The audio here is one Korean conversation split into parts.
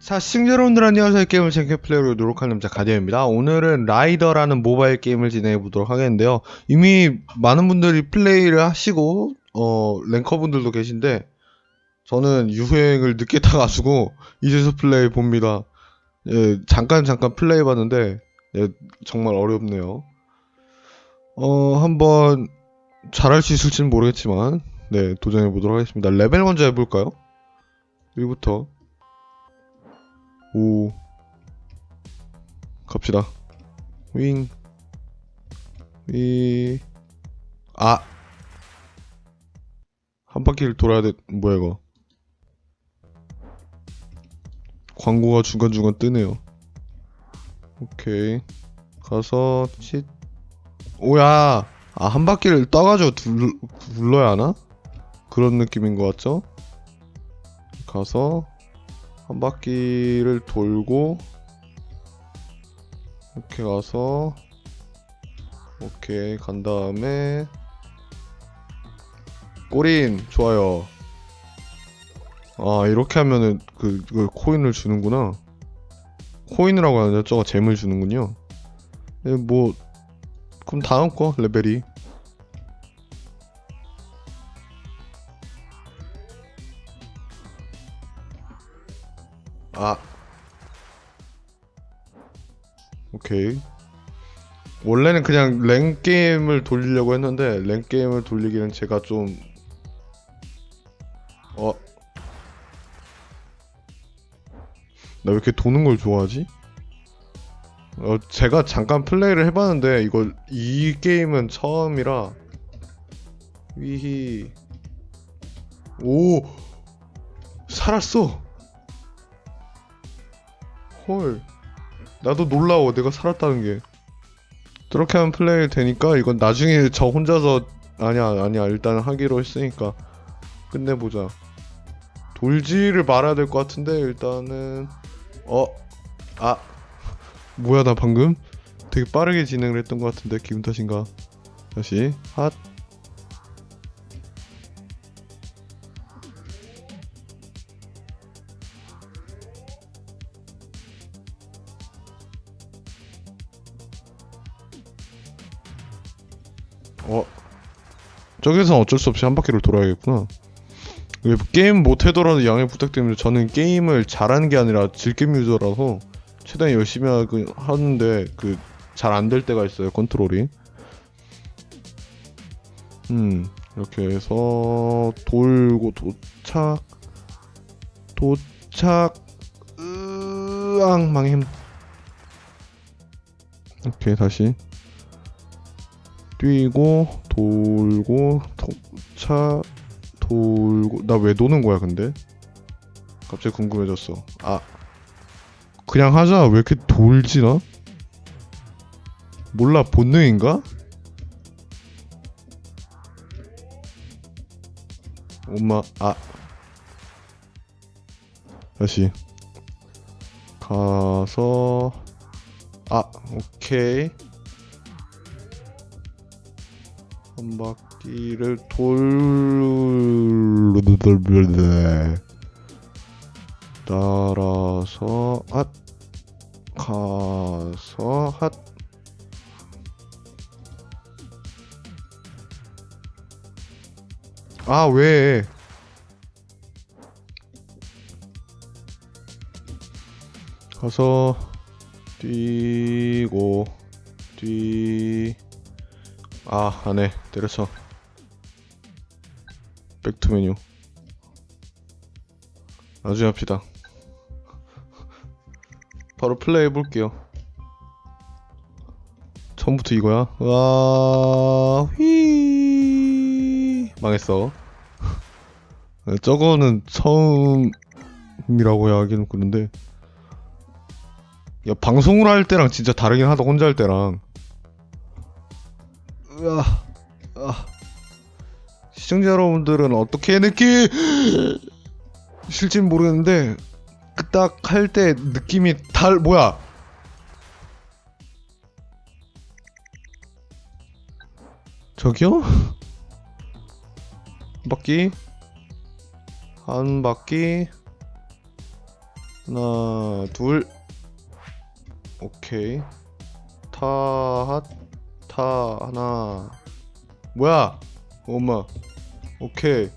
자, 시청자 여러분들 안녕하세요. 게임을 재밌게 플레이로 노력하는 남자 가디언입니다. 오늘은 라이더라는 모바일 게임을 진행해 보도록 하겠는데요. 이미 많은 분들이 플레이를 하시고, 어, 랭커분들도 계신데, 저는 유행을 늦게 타가지고, 이제서 플레이 봅니다. 예, 잠깐 잠깐 플레이 봤는데, 예, 정말 어렵네요. 어, 한번 잘할 수 있을지는 모르겠지만, 네, 도전해 보도록 하겠습니다. 레벨 먼저 해볼까요? 여기부터. 오 갑시다. 윙. 위... 아! 한 바퀴를 돌아야 돼. 뭐야 이거? 광고가 중간중간 뜨네요. 오케이. 가서 칫 오야! 아 한 바퀴를 떠가지고 둘, 둘러야 하나? 그런 느낌인 것 같죠? 가서 한 바퀴를 돌고 이렇게 가서 오케이 간 다음에 꼬린 좋아요. 아 이렇게 하면은 그, 그 코인을 주는구나. 코인이라고 하는데 저거 잼을 주는군요. 예, 뭐 그럼 다음 거 레벨이 아. 오케이. 원래는 그냥 랭 게임을 돌리려고 했는데 랭 게임을 돌리기는 제가 좀 어. 나 왜 이렇게 도는 걸 좋아하지? 어, 제가 잠깐 플레이를 해봤는데 이걸 이 게임은 처음이라 위히. 오! 살았어 헐. 나도 놀라워. 내가 살았다는 게. 저렇게 하면 플레이 되니까 이건 나중에 저 혼자서 아니야 아니야. 일단 하기로 했으니까. 끝내보자. 돌지를 말아야 될 것 같은데 일단은. 어 아. 뭐야 나 방금? 되게 빠르게 진행을 했던 것 같은데 기분 탓인가? 다시. 핫 저기서는 어쩔 수 없이 한 바퀴를 돌아야겠구나. 왜 게임 못해더라도 양해 부탁드립니다. 저는 게임을 잘하는 게 아니라 즐겜 유저라서 최대한 열심히 하는데 그 잘 안 될 때가 있어요 컨트롤이. 음 이렇게 해서 돌고 도착 도착 으앙 망햄 오케이 다시 뛰고 돌고 도착 돌고. 나 왜 도는 거야 근데? 갑자기 궁금해졌어. 아 그냥 하자. 왜 이렇게 돌지 나? 몰라. 본능인가? 엄마 아. 다시. 가서 아 오케이 한 바퀴를 돌 따라서 앗 가서 핫 아, 왜? 가서 뛰고 뛰 아, 안 해. 때려쳐. 백투 메뉴. 나중에 합시다. 바로 플레이 해볼게요. 처음부터 이거야? 와, 휘. 망했어. 저거는 처음이라고 하기는 그런데. 야, 방송을 할 때랑 진짜 다르긴 하다, 혼자 할 때랑. 으아, 아. 시청자 여러분들은 어떻게 느끼 실진 모르겠는데 딱 할 때 느낌이 달 뭐야 저기요? 한 바퀴 한 바퀴 하나, 둘. 오케이. 타, 타, 하나. 뭐야? 엄마. 오케이.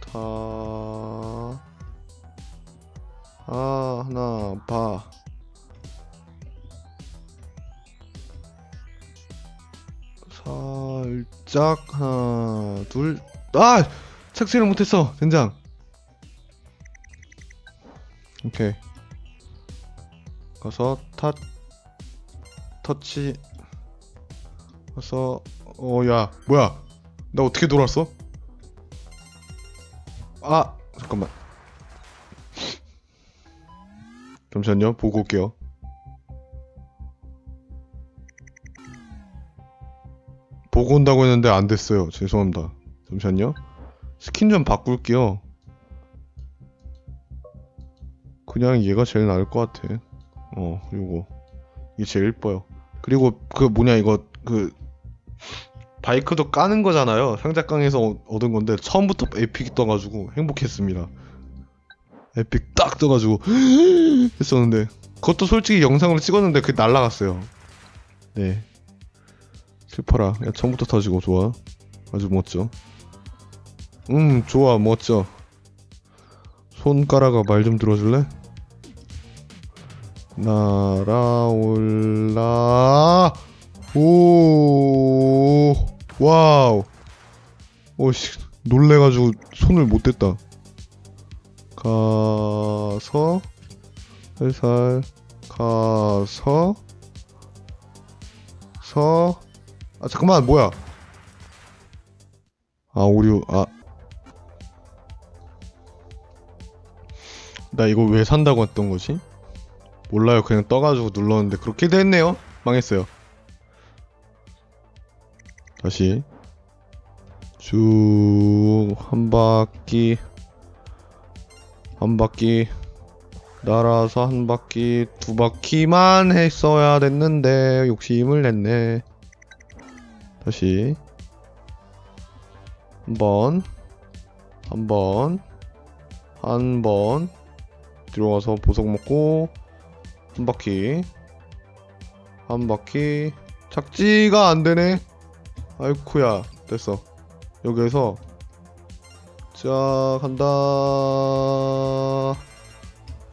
타. 아, 하나, 봐. 살짝, 하나, 둘. 아! 착지를 못했어, 된장. 오케이. 가서 탓 터치 가서 어야 뭐야? 나 어떻게 돌았어? 아 잠깐만. 잠시만요. 보고 올게요. 보고 온다고 했는데 안 됐어요. 죄송합니다. 잠시만요. 스킨 좀 바꿀게요. 그냥 얘가 제일 나을 것 같아. 어 요거. 이게 제일 이뻐요 그리고 그 뭐냐 이거 그 바이크도 까는 거잖아요. 상자깡에서 어- 얻은 건데 처음부터 에픽이 떠가지고 행복했습니다. 에픽 딱 떠가지고 했었는데 그것도 솔직히 영상으로 찍었는데 그게 날라갔어요. 네. 슬퍼라. 야 처음부터 터지고 좋아. 아주 멋져. 음 좋아. 멋져. 손가락아 말 좀 들어줄래? 날아올라. 오 와우. 오씨 놀래가지고 손을 못 댔다. 가서 살살 가서 서. 아 잠깐만 뭐야? 아 오류 아. 나 이거 왜 산다고 했던 거지? 몰라요. 그냥 떠가지고 눌렀는데 그렇게 됐네요. 망했어요. 다시. 쭉 한 바퀴. 한 바퀴. 날아서 한 바퀴. 두 바퀴만 했어야 됐는데 욕심을 냈네. 다시. 한번. 한번. 한번. 들어가서 보석 먹고 한 바퀴. 한 바퀴. 착지가 안 되네. 아이쿠야. 됐어. 여기에서 자 간다.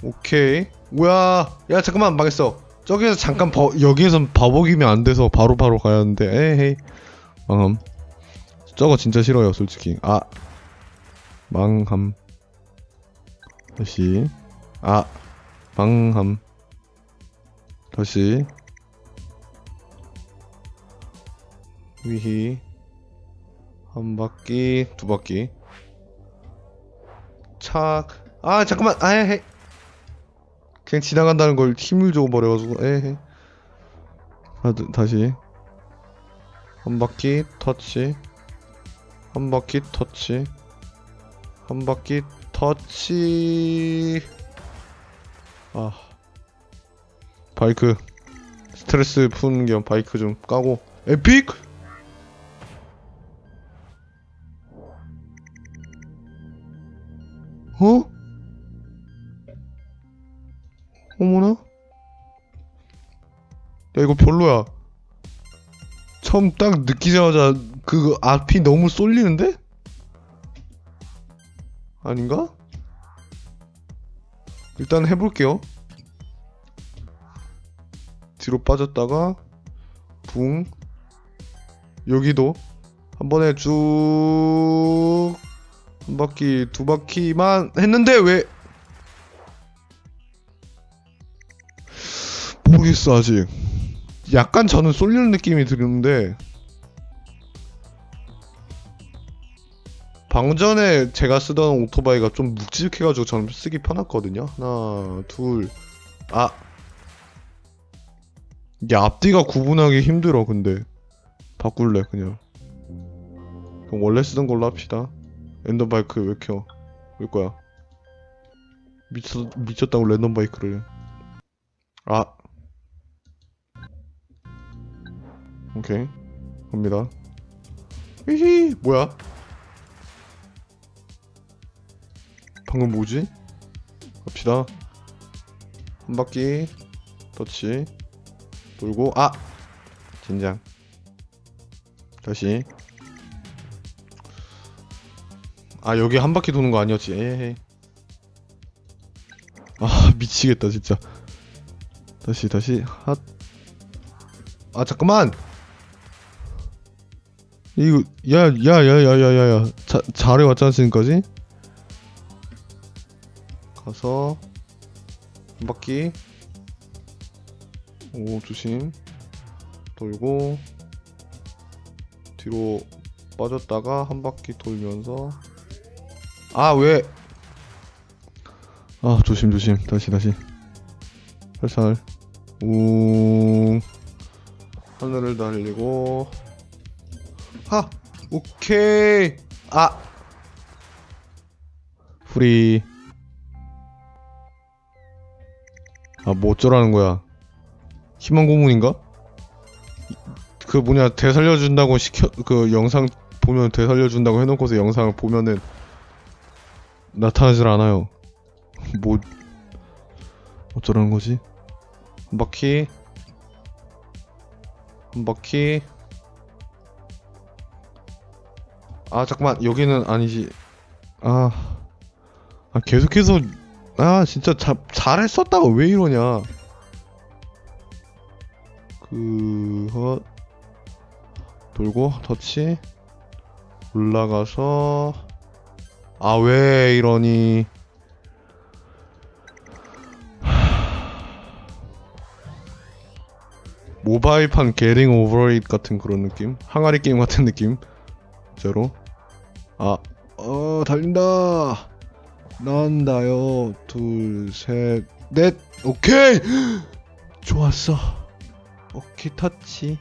오케이. 뭐야? 야 잠깐만. 망했어. 저기에서 잠깐 버, 여기에선 바보기면 안 돼서 바로 바로 가야 하는데. 에헤이. 망함. 저거 진짜 싫어요 솔직히. 아. 망함. 다시. 아. 망함 다시. 위히. 한 바퀴 두 바퀴. 착 아 잠깐만. 아헤 그냥 지나간다는 걸 힘을 줘 버려가지고 에헤. 아, 다시. 한 바퀴 터치. 한 바퀴 터치. 한 바퀴 터치. 아 바이크 스트레스 푸는 겸 바이크 좀 까고 에픽 어? 어머나? 야 이거 별로야 처음 딱 느끼자마자 그 앞이 너무 쏠리는데? 아닌가? 일단 해볼게요 뒤로 빠졌다가 붕. 여기도 한 번에 쭉 한 바퀴 두 바퀴만 했는데 왜? 모르겠어 아직. 약간 저는 쏠리는 느낌이 드는데 방금 전에 제가 쓰던 오토바이가 좀 묵직해가지고 저는 쓰기 편했거든요. 하나 둘아 이게 앞뒤가 구분하기 힘들어 근데. 바꿀래 그냥. 그럼 원래 쓰던 걸로 합시다. 랜덤 바이크 왜 켜? 왜 거야? 미쳤, 미쳤다고 랜덤 바이크를. 아. 오케이. 갑니다. 히히 뭐야? 방금 뭐지? 갑시다. 한 바퀴. 터치 돌고 아! 진장. 다시. 아 여기 한 바퀴 도는 거 아니었지? 에헤이 아 미치겠다 진짜. 다시 다시. 핫 아 잠깐만! 이거 야 야 야 야 야 야야. 잘해 왔잖아 지금까지? 가서 한 바퀴 오 조심. 돌고 뒤로 빠졌다가 한 바퀴 돌면서. 아 왜? 아 조심 조심. 다시 다시. 살살. 우 하늘을 달리고. 하! 오케이! 아! 프리. 아뭐 어쩌라는 거야 희망 고문인가? 그 뭐냐 되살려준다고 시켜 그 영상 보면 되살려준다고 해놓고서 영상을 보면은 나타나질 않아요. 뭐 어쩌라는 거지? 한 바퀴 한 바퀴 아 잠깐만 여기는 아니지 아, 아 계속해서 아 진짜 자, 잘했었다가 왜 이러냐 그 헛, 돌고 터치 올라가서 아 왜 이러니? 모바일판 게링 오버레이트 같은 그런 느낌? 항아리 게임 같은 느낌? 진짜로? 아 어 달린다. 난다요. 둘 셋 넷. 오케이! 좋았어 오케이 터치.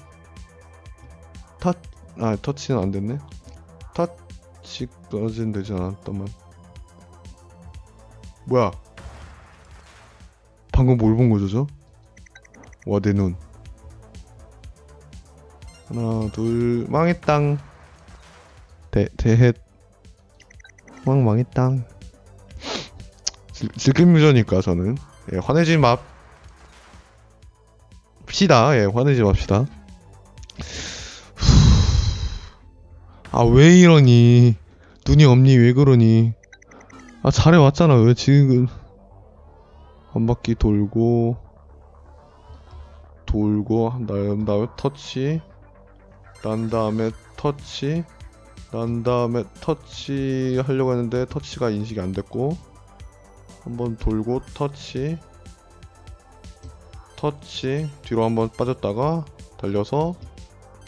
터, 아 터치는 안 됐네. 터치까지는 되지 않았더만. 뭐야? 방금 뭘 본 거죠 저? 와 내 눈. 하나 둘 망했당. 대 대헷. 왕 망했당. 질끈뮤저니까 저는. 예, 화내지 마 맙시다. 예, 화내지 맙시다. 아, 왜 이러니? 눈이 없니? 왜 그러니? 아, 잘해왔잖아. 왜 지금. 한 바퀴 돌고, 돌고, 난 다음에 터치, 난 다음에 터치, 난 다음에 터치 하려고 했는데 터치가 인식이 안 됐고, 한번 돌고, 터치, 터치 뒤로 한번 빠졌다가 달려서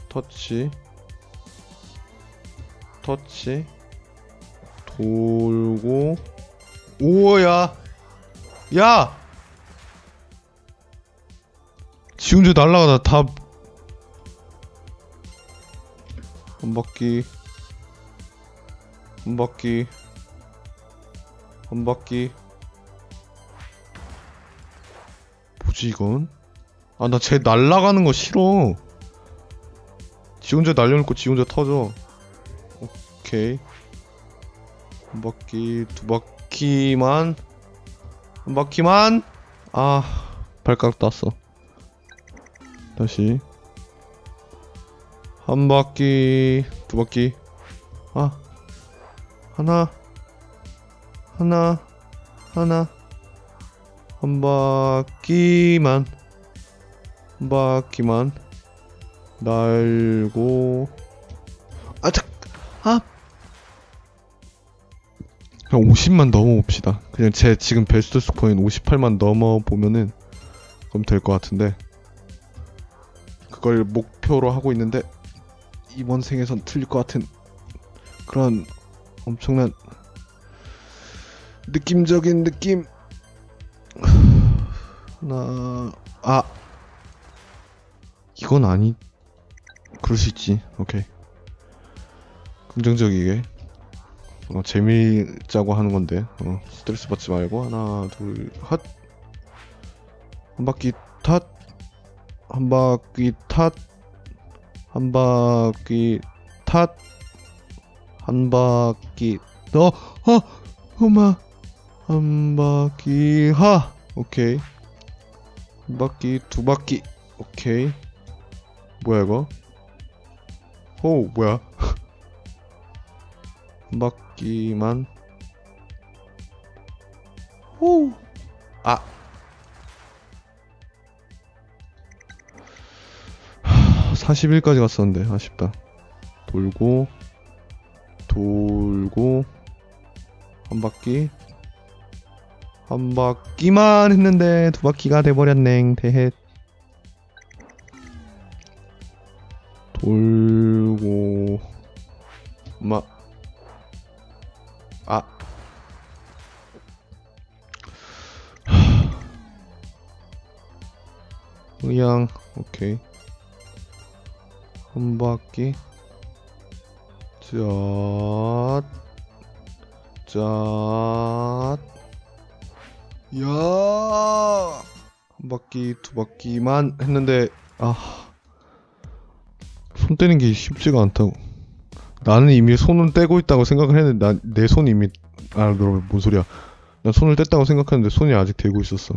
터치 터치 돌고 오야! 야! 지금저 날라가다 다 한 바퀴 한 바퀴 한 바퀴 뭐지 이건? 아 나 쟤 날라가는 거 싫어. 지 혼자 날려놓고 지 혼자 터져. 오케이. 한 바퀴 두 바퀴만. 한 바퀴만. 아 발가락 땄어. 다시. 한 바퀴 두 바퀴. 아 하나. 하나. 하나 한 바퀴만 한 바퀴만 날고. 아착 아. 그냥 50만 넘어봅시다. 그냥 제 지금 베스트 스코어인 58만 넘어보면은 그럼 될 것 같은데. 그걸 목표로 하고 있는데 이번 생에선 틀릴 것 같은 그런 엄청난 느낌적인 느낌 하나 아. 이건 아니 그럴 수 있지. 오케이. 긍정적이게. 어, 재미자고 하는 건데. 어, 스트레스 받지 말고. 하나 둘핫 한 바퀴 탓 한 바퀴 탓 한 바퀴 탓 한 바퀴 너 어 엄마 한 바퀴 하! 오케이. 한 바퀴 두 바퀴. 오케이. 뭐야 이거? 호 뭐야? 한 바퀴만. 호! 아. 41까지 갔었는데 아쉽다. 돌고 돌고 한 바퀴 한 바퀴만 했는데 두 바퀴가 돼버렸네. 대헷 돌고 마 아. 의양 오케이. 한 바퀴. 짠, 짠, 야, 한 바퀴, 두 바퀴만 했는데, 아, 손 떼는 게 쉽지가 않다고. 나는 이미 손은 떼고 있다고 생각을 했는데, 난, 내 손이 이미, 아, 너, 뭔 소리야. 난 손을 뗐다고 생각했는데, 손이 아직 대고 있었어.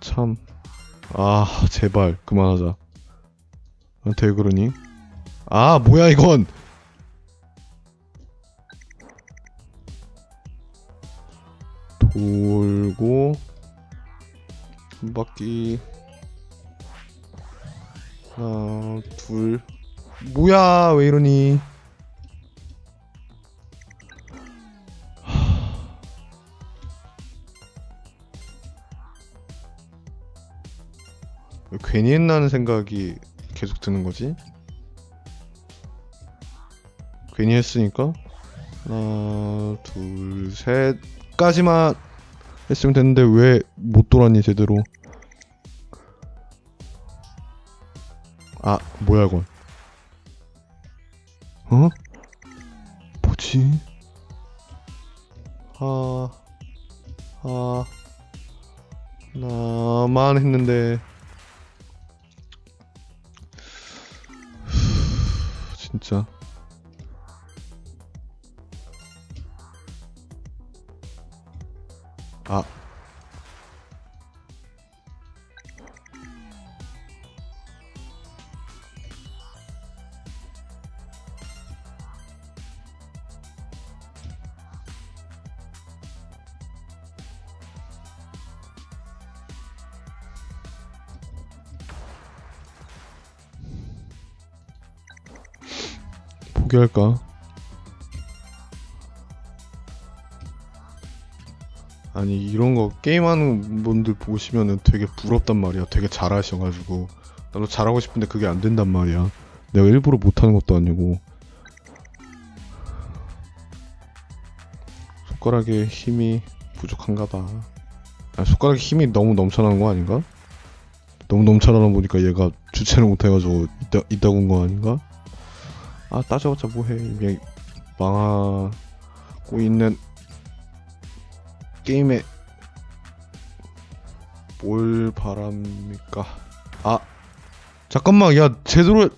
참, 아, 제발, 그만하자. 나한테 왜 그러니? 아 뭐야 이건 돌고 한 바퀴. 하나 둘. 뭐야 왜 이러니? 왜 괜히 했나는 생각이 계속 드는 거지? 괜히 했으니까? 하나 둘 셋까지만 했으면 됐는데 왜 못 돌았니 제대로 아 뭐야 이건 어? 뭐지? 아, 아, 나만 했는데 진짜 아 포기할까? 아니 이런 거 게임하는 분들 보시면은 되게 부럽단 말이야. 되게 잘하셔가지고 나도 잘하고 싶은데 그게 안 된단 말이야. 내가 일부러 못하는 것도 아니고 손가락에 힘이 부족한가 봐. 아, 손가락에 힘이 너무 넘쳐나는 거 아닌가? 너무 넘쳐나다 보니까 얘가 주체를 못해가지고 이따 이따 온거 아닌가? 아 따져봤자 뭐해 이미 망하고 있는 게임에 뭘 바랍니까? 아 잠깐만 야 제대로